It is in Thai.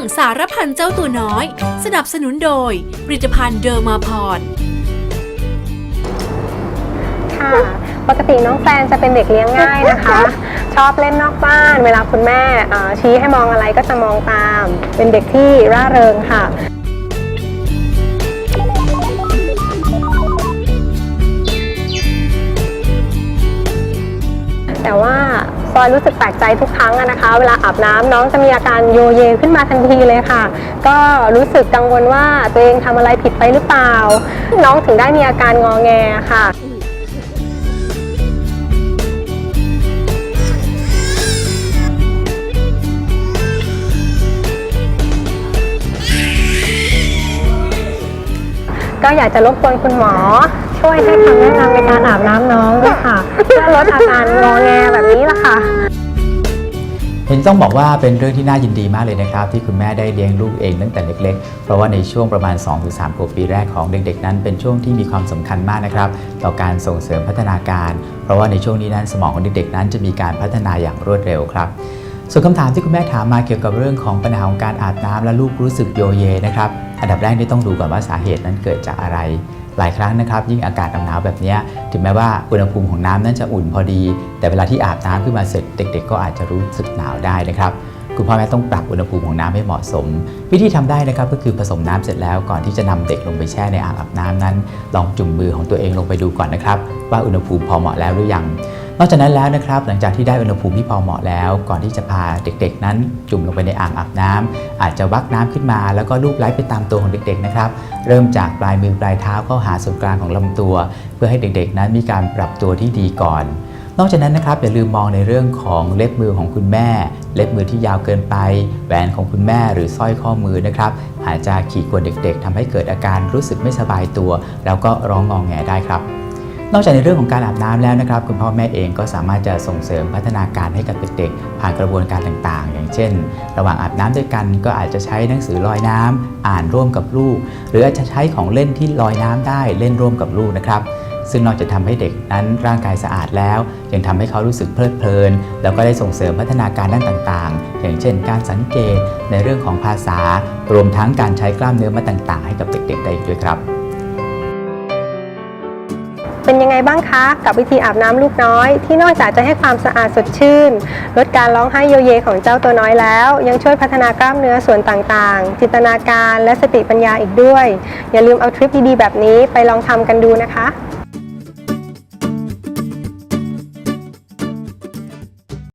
งสารพันเจ้าตัวน้อย สนับสนุนโดยผลิตภัณฑ์เดอร์มาพรค่ะ ปกติน้องแฟนจะเป็นเด็กเลี้ยงง่ายนะคะ ชอบเล่นนอกบ้าน เวลาคุณแม่เอ่อชี้ให้มองอะไรก็จะมองตาม เป็นเด็กที่ร่าเริงค่ะ แต่ว่า ซอยรู้สึกแปลกใจทุกครั้งอะนะคะ เวลาอาบน้ำน้องจะมีอาการโยเยขึ้นมาทันทีเลยค่ะ ก็รู้สึกกังวลว่าตัวเองทำอะไรผิดไปหรือเปล่า น้องถึงได้มีอาการงอแงค่ะก็อยากจะรบกวนคุณหมอ ช่วยให้คำแนะนำในการอาบน้ำน้องด้วยค่ะ เพื่อลดอาการงอแง ต้องบอกว่าเป็นเรื่องที่น่ายินดีมากเลยนะครับ ที่คุณแม่ได้เลี้ยงลูกเองตั้งแต่เล็กๆ เพราะว่าในช่วงประมาณ 2-3ขวบปีแรกของเด็กๆ นั้นเป็นช่วงที่มีความสำคัญมากนะครับ ต่อการส่งเสริมพัฒนาการ เพราะว่าในช่วงนี้นั้นสมองของเด็กๆ นั้นจะมีการพัฒนาอย่างรวดเร็วครับส่วนคำถามที่คุณแม่ถามมาเกี่ยวกับเรื่องของปัญหาของการอาบน้ำและลูกรู้สึกโยเยนะครับอันดับแรกนี่ต้องดูก่อนว่าสาเหตุนั้นเกิดจากอะไร หลายครั้งนะครับ ยิ่งอากาศหนาวแบบนี้ถึงแม้ว่าอุณหภูมิของน้ำนั้นจะอุ่นพอดี แต่เวลาที่อาบน้ำขึ้นมาเสร็จเด็ก ๆ ก็อาจจะรู้สึกหนาวได้นะครับคุณพ่อแม่ต้องปรับอุณหภูมิของน้ำให้เหมาะสม วิธีทำได้นะครับก็คือผสมน้ำเสร็จแล้วก่อนที่จะนำเด็กลงไปแช่ในอ่างอาบน้ำนั้น ลองจุ่มมือของตัวเองลงไปดูก่อนนะครับ ว่าอุณหภูมิพอเหมาะแล้วหรือยัง นอกจากนั้นแล้วนะครับหลังจากที่ได้อุณหภูมิที่พอเหมาะแล้ว ก่อนที่จะพาเด็กๆ นั้นจุ่มลงไปในอ่างอาบน้ำอาจจะวักน้ำขึ้นมา แล้วก็ลูบไล้ไปตามตัวของเด็กๆนะครับเริ่มจากปลายมือปลายเท้าเข้าหาศูนย์กลางของลำตัว เพื่อให้เด็กๆ นั้นมีการปรับตัวที่ดีก่อนนอกจากนั้นนะครับอย่าลืมมองในเรื่องของเล็บมือของคุณแม่ เล็บมือที่ยาวเกินไป แหวนของคุณแม่หรือสร้อยข้อมือนะครับอาจจะขี่กวนเด็กๆทำให้เกิดอาการรู้สึกไม่สบายตัว แล้วก็ร้องงองแงได้ครับ นอกจากในเรื่องของการอาบน้ำแล้วนะครับ คุณพ่อแม่เองก็สามารถจะส่งเสริมพัฒนาการให้กับเด็กๆ ผ่านกระบวนการต่างๆ อย่างเช่น ระหว่างอาบน้ำด้วยกันก็อาจจะใช้หนังสือลอยน้ำอ่านร่วมกับลูก หรืออาจจะใช้ของเล่นที่ลอยน้ำได้เล่นร่วมกับลูกนะครับซึ่งนอกจากทำให้เด็กนั้นร่างกายสะอาดแล้ว ยังทำให้เขารู้สึกเพลิดเพลิน แล้วก็ได้ส่งเสริมพัฒนาการด้านต่างๆ อย่างเช่น การสังเกตในเรื่องของภาษารวมทั้งการใช้กล้ามเนื้อมัดต่างๆ ให้กับเด็กๆ ได้อีกด้วยครับ เป็นยังไงบ้างคะกับวิธีอาบน้ำลูกน้อย ที่นอกจากจะให้ความสะอาดสดชื่น ลดการร้องไห้โยเยของเจ้าตัวน้อยแล้ว ยังช่วยพัฒนากล้ามเนื้อส่วนต่างๆ จินตนาการและสติปัญญาอีกด้วย อย่าลืมเอาทริปดีๆแบบนี้ไปลองทำกันดูนะคะ